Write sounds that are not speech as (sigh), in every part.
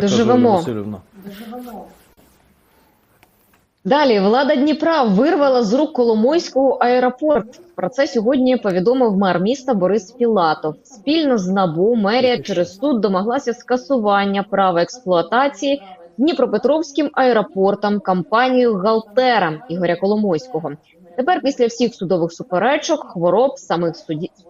каже Доживемо. Далі влада Дніпра вирвала з рук Коломойського аеропорт. Про це сьогодні повідомив мер міста Борис Філатов. Спільно з НАБУ мерія через суд домоглася скасування права експлуатації Дніпропетровським аеропортом компанією Галтера Ігоря Коломойського. Тепер після всіх судових суперечок, хвороб, самих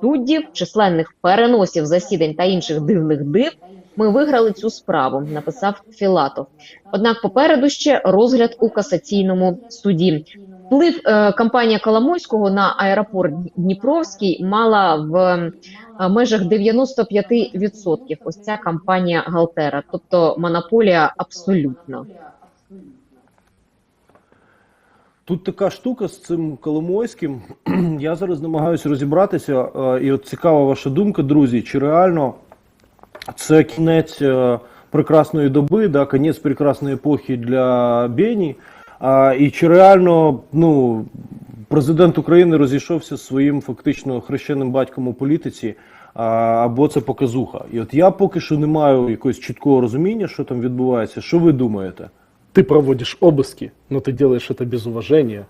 суддів, численних переносів засідань та інших дивних див, ми виграли цю справу, написав Філатов. Однак попереду ще розгляд у касаційному суді. Вплив е, компанія Коломойського на аеропорт Дніпровський мала в е, межах 95%. Ось ця компанія Галтера, тобто монополія абсолютна. Тут така штука з цим Коломойським. (clears throat) Я зараз намагаюся розібратися. е, І от цікава ваша думка, друзі, чи реально це кінець е, прекрасної доби, да, кінець прекрасної епохи для Бені. А, і чи реально ну, президент України розійшовся зі своїм фактично хрещеним батьком у політиці, або це показуха? І от я поки що не маю якогось чіткого розуміння, що там відбувається. Що ви думаєте? ты проводиш обыски, но ти робиш це без уваження.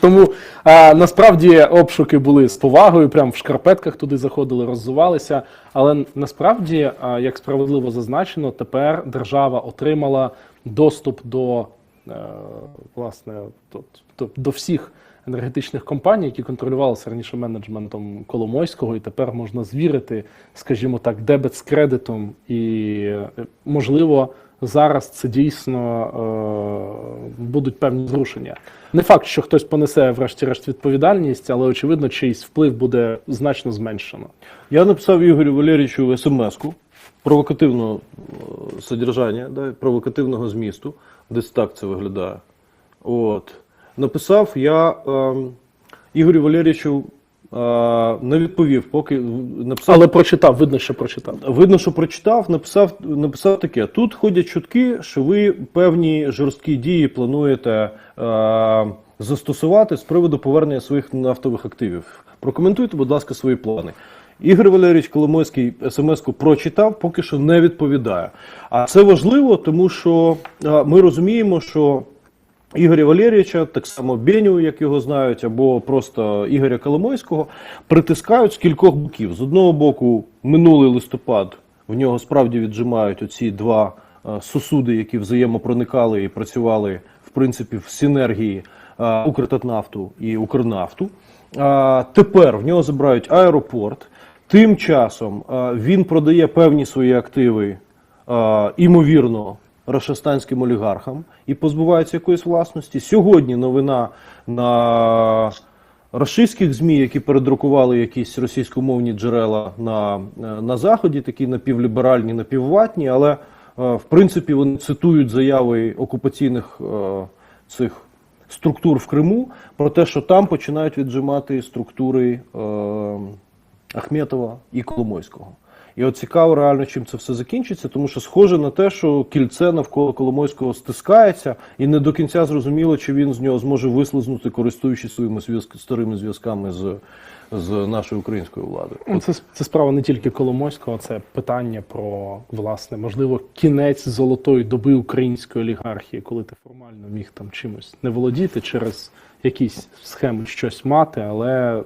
Тому а, насправді обшуки були з повагою, прямо в шкарпетках туди заходили, роззувалися. Але насправді, а, як справедливо зазначено, тепер держава отримала доступ до, е, власне, до, до, до всіх енергетичних компаній, які контролювалися раніше менеджментом Коломойського, і тепер можна звірити, скажімо так, дебет з кредитом, і е, можливо. Зараз це дійсно е, будуть певні зрушення. Не факт, що хтось понесе врешті-решт відповідальність, але очевидно, чийсь вплив буде значно зменшено. Я написав Ігорю Валерійовичу смс-ку провокативного е, содержання, да, провокативного змісту. Десь так це виглядає. От. Написав я е, Ігорю Валерійовичу е, не відповів, поки написав. Але прочитав, видно, що прочитав. Видно, що прочитав, написав, написав таке. Тут ходять чутки, що ви певні жорсткі дії плануєте е, застосувати з приводу повернення своїх нафтових активів. Прокоментуйте, будь ласка, свої плани. Ігор Валерійович Коломойський смс-ку прочитав, поки що не відповідає. А це важливо, тому що е, ми розуміємо, що Ігоря Валерійовича, так само Беню, як його знають, або просто Ігоря Коломойського, притискають з кількох боків. З одного боку, минулий листопад в нього справді віджимають оці два е, сосуди, які взаємопроникали і працювали в принципі в синергії е, Укртатнафту і Укрнафту. А тепер в нього забирають аеропорт. Тим часом е, він продає певні свої активи, е, імовірно, рашастанським олігархам і позбувається якоїсь власності. Сьогодні новина на рашистських ЗМІ, які передрукували якісь російськомовні джерела на, на Заході, такі напівліберальні, напівватні, але е, в принципі вони цитують заяви окупаційних е, цих структур в Криму про те, що там починають віджимати структури е, Ахметова і Коломойського. І от цікаво реально, чим це все закінчиться, тому що схоже на те, що кільце навколо Коломойського стискається, і не до кінця зрозуміло, чи він з нього зможе вислизнути, користуючись своїми зв'язк... старими зв'язками з, з нашою українською владою. Ну, Це, це справа не тільки Коломойського, це питання про власне, можливо, кінець золотої доби української олігархії, коли ти формально міг там чимось не володіти через якісь схеми щось мати, але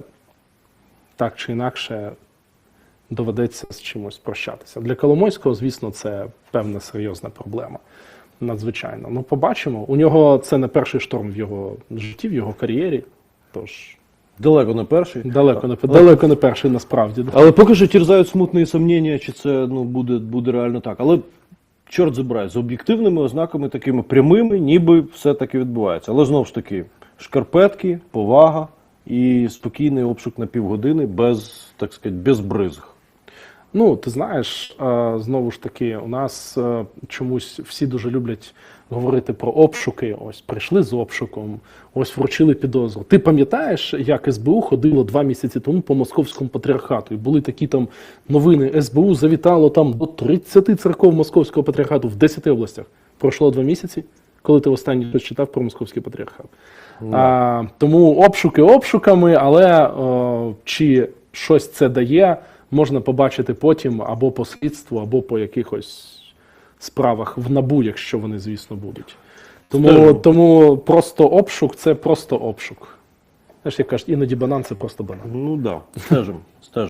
так чи інакше доведеться з чимось прощатися. Для Коломойського, звісно, це певна серйозна проблема. Надзвичайно. Ну, побачимо. У нього це не перший шторм в його житті, в його кар'єрі. Тож Далеко не перший. далеко не далеко не перший насправді. Але поки що терзають смутні сумніння, чи це ну, буде, буде реально так. Але чорт забирай, з об'єктивними ознаками такими прямими, ніби все таки відбувається. Але знову ж таки, шкарпетки, повага і спокійний обшук на півгодини без, так сказати, без бризг. Ну, ти знаєш, е, знову ж таки, у нас е, чомусь всі дуже люблять говорити про обшуки. Ось прийшли з обшуком, ось вручили підозру. Ти пам'ятаєш, як СБУ ходило два місяці тому по московському патріархату? І були такі там новини. СБУ завітало там до 30 церков московського патріархату в 10 областях. Пройшло два місяці, коли ти останній читав про московський патріархат. А, тому обшуки обшуками, але о, чи щось це дає, можна побачити потім або по слідству, або по якихось справах в набу, якщо вони, звісно, будуть. Тому, тому просто обшук це просто обшук. Знаєш, як кажуть, іноді банан це просто банан. Ну так, да, стежимо.